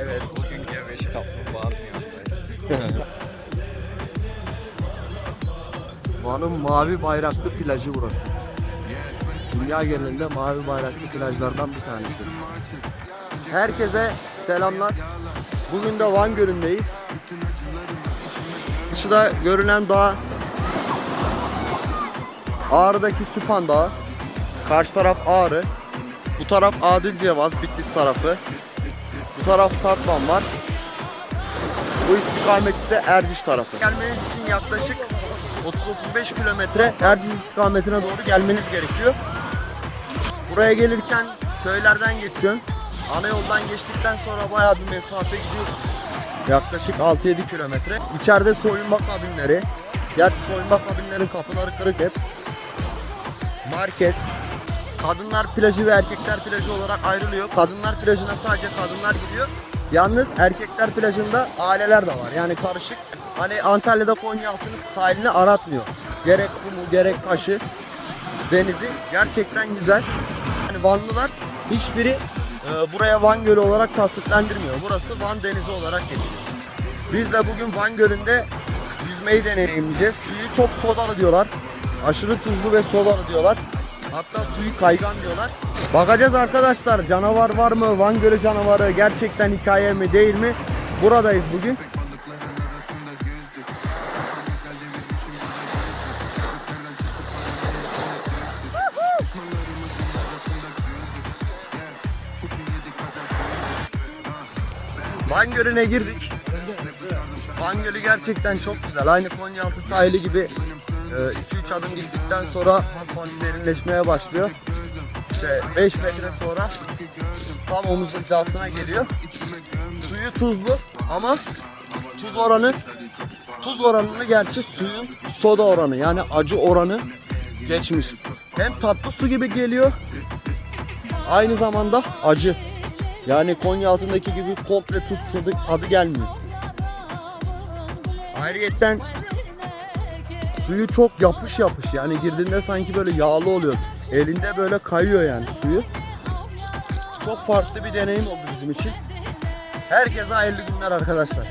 Evet, bugün yemiş kaplumbağanın yanındayız. Van'ın mavi bayraklı plajı burası. Dünya genelinde mavi bayraklı plajlardan bir tanesi. Herkese selamlar. Bugün de Van Gölü'ndeyiz. Karşıda görünen dağ Ağrı'daki Süphan Dağı. Karşı taraf Ağrı. Bu taraf Adil Cevaz, Bitlis tarafı. Bu taraf Tatvan var. Bu istikamet ise Erciş tarafı. Gelmeniz için yaklaşık 30-35 kilometre Erciş istikametine doğru gelmeniz gerekiyor. Buraya gelirken köylerden geçiyorsun. Ana yoldan geçtikten sonra bayağı bir mesafe gidiyorsun. Yaklaşık 6-7 kilometre. İçeride soyunma kabinleri. Gerçi soyunma kabinlerin kapıları kırık hep. Market. Kadınlar plajı ve erkekler plajı olarak ayrılıyor. Kadınlar plajına sadece kadınlar gidiyor. Yalnız erkekler plajında aileler de var. Yani karışık. Hani Antalya'da Konyaaltı'nın sahilini aratmıyor. Gerek kumu gerek taşı denizi gerçekten güzel. Yani Vanlılar hiçbiri e, buraya Van Gölü olarak tasniflendirmiyor. Burası Van Denizi olarak geçiyor. Biz de bugün Van Gölü'nde yüzmeyi deneyimleyeceğiz. Suyu çok sodalı diyorlar. Aşırı tuzlu ve sodalı diyorlar. Hatta suyu kaygan diyorlar. Bakacağız arkadaşlar canavar var mı? Van Gölü canavarı gerçekten hikaye mi değil mi? Buradayız bugün. Van Gölü'ne girdik. Van Gölü gerçekten çok güzel. Aynı Konyaaltı sahili gibi 2-3 adım gittikten sonra hafif derinleşmeye başlıyor. İşte 5 metre sonra tam omuz hizasına geliyor. Suyu tuzlu ama tuz oranı tuz oranını gerçi suyun soda oranı yani acı oranı geçmiş. Hem tatlı su gibi geliyor aynı zamanda acı. Yani Konya altındaki gibi komple tuz tadı, tadı gelmiyor. Ayrıyetten suyu çok yapış yapış yani girdiğinde sanki böyle yağlı oluyor. Elinde böyle kayıyor yani suyu. Çok farklı bir deneyim oldu bizim için. Herkese hayırlı günler arkadaşlar.